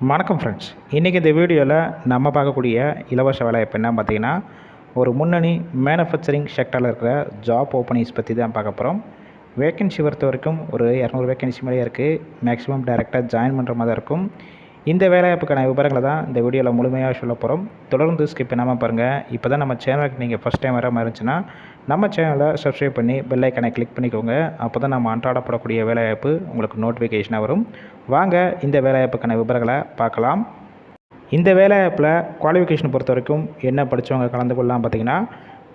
வணக்கம் ஃப்ரெண்ட்ஸ் இன்றைக்கி இந்த வீடியோவில் நம்ம பார்க்கக்கூடிய இலவச வேலைவாய்ப்பு என்ன பார்த்தீங்கன்னா ஒரு முன்னணி மேனுஃபேக்சரிங் செக்டரில் இருக்கிற ஜாப் ஓப்பனிங்ஸ் பற்றி தான் பார்க்க போகிறோம் வேக்கன்சி பொறுத்த வரைக்கும் ஒரு இரநூறு வேக்கன்சி மேலே இருக்குது மேக்ஸிமம் டேரெக்டாக ஜாயின் பண்ணுற மாதிரி இருக்கும். இந்த வேலைவாய்ப்புக்கான விவரங்களை தான் இந்த வீடியோவில் முழுமையாக சொல்ல போகிறோம். தொடர்ந்து ஸ்கிப் பண்ணாமல் பாருங்கள் இப்போ தான் நம்ம சேனலுக்கு நீங்கள் ஃபஸ்ட் டைம் வர மாதிரி இருந்துச்சுன்னா நம்ம சேனலை சப்ஸ்கிரைப் பண்ணி பெல் ஐக்கனை கிளிக் பண்ணிக்கோங்க. அப்போ தான் நம்ம அன்றாடப்படக்கூடிய வேலைவாய்ப்பு உங்களுக்கு நோட்டிஃபிகேஷனாக வரும். வாங்க இந்த வேலைவாய்ப்புக்கான விவரங்களை பார்க்கலாம். இந்த வேலைவாய்ப்பில் குவாலிஃபிகேஷன் பொறுத்த வரைக்கும் என்ன படித்தவங்க கலந்து கொள்ளலாம் பார்த்தீங்கன்னா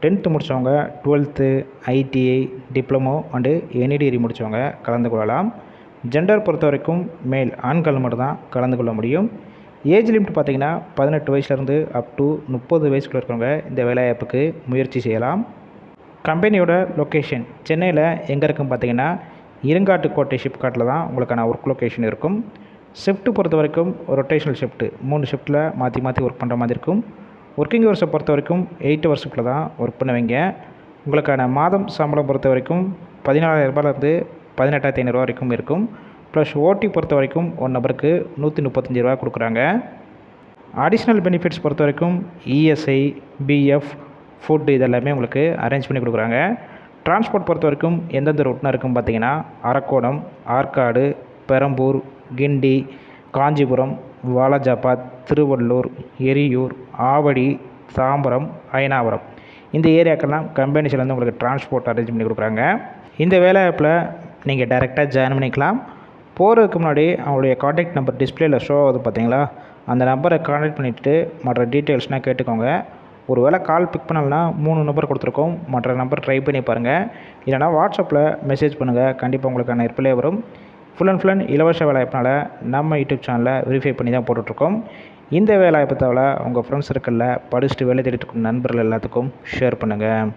டென்த்து முடித்தவங்க twelfth ITI diploma and any degree முடித்தவங்க கலந்து கொள்ளலாம். ஜெண்டர் பொறுத்த வரைக்கும் மேல் ஆண்கள் மட்டும்தான் கலந்து கொள்ள முடியும். ஏஜ் லிமிட் பார்த்தீங்கன்னா பதினெட்டு வயசுலேருந்து அப் டு முப்பது வயசுக்குள்ள இருக்கிறவங்க இந்த வேலைவாய்ப்புக்கு முயற்சி செய்யலாம். கம்பெனியோட லொக்கேஷன் சென்னையில் எங்கே இருக்குன்னு பார்த்தீங்கன்னா இருங்காட்டுக்கோட்டை ஷிப்காட்டில் தான் உங்களுக்கான ஒர்க் லொக்கேஷன் இருக்கும். ஷிஃப்ட்டு பொறுத்த வரைக்கும் ரொட்டேஷனல் ஷிஃப்ட்டு மூணு ஷிஃப்ட்டில் மாற்றி மாற்றி ஒர்க் பண்ணுற மாதிரி இருக்கும். ஒர்க்கிங் ஹவர்ஸை பொறுத்த வரைக்கும் எயிட் ஹவர்ஸ் ஷிஃப்ட்டில் தான் ஒர்க் பண்ணுவீங்க. உங்களுக்கான மாதம் சம்பளம் பொறுத்த வரைக்கும் பதினாலாயிரம் ரூபாயிலேருந்து பதினெட்டாயிரத்தி ஐநூறுரூவா வரைக்கும் இருக்கும். ப்ளஸ் ஓடி பொறுத்த வரைக்கும் ஒரு நபருக்கு நூற்றி முப்பத்தஞ்சு ரூபா கொடுக்குறாங்க. அடிஷ்னல் பெனிஃபிட்ஸ் பொறுத்த வரைக்கும் இஎஸ்ஐ பிஎஃப் ஃபுட் இதெல்லாமே உங்களுக்கு அரேஞ்ச் பண்ணி கொடுக்குறாங்க. டிரான்ஸ்போர்ட் பொறுத்த வரைக்கும் எந்தெந்த ரூட்னா இருக்கும் பார்த்தீங்கன்னா அரக்கோணம் ஆற்காடு பெரம்பூர் கிண்டி காஞ்சிபுரம் வாலாஜாபாத் திருவள்ளூர் எரியூர் ஆவடி தாம்பரம் அயனாவரம். இந்த ஏரியாக்கெல்லாம் கம்பெனிஸ்லேருந்து உங்களுக்கு டிரான்ஸ்போர்ட் அரேஞ்ச் பண்ணி கொடுக்குறாங்க. இந்த வேலைவாய்ப்பில் நீங்கள் டைரெக்டாக ஜாயின் பண்ணிக்கலாம். போகிறதுக்கு முன்னாடி அவங்களுடைய காண்டாக்ட் நம்பர் டிஸ்பிளேயில் ஷோ ஆகுது பார்த்தீங்களா? அந்த நம்பரை காண்டாக்ட் பண்ணிவிட்டு மற்ற டீட்டெயில்ஸ்னால் கேட்டுக்கோங்க. ஒரு வேளை கால் பிக் பண்ணலனா மூணு நம்பர் கொடுத்துருக்கோம். மற்ற நம்பர் ட்ரை பண்ணி பாருங்கள் இல்லைனா வாட்ஸ்அப்பில் மெசேஜ் பண்ணுங்கள் கண்டிப்பாக உங்களுக்கான ரிப்ளை வரும். ஃபுல் அண்ட் ஃபுல் அண்ட் இலவச வேலைவாய்ப்பினால நம்ம யூடியூப் சேனலில் வெரிஃபை பண்ணி தான் போட்டுட்ருக்கோம். இந்த வேலைவாய்ப்பு தவிர உங்கள் ஃப்ரெண்ட்ஸ் சர்க்கிளில் படிச்சுட்டு வேலை தேடிட்டு இருக்கும் நண்பர்கள் எல்லாத்துக்கும் ஷேர் பண்ணுங்கள்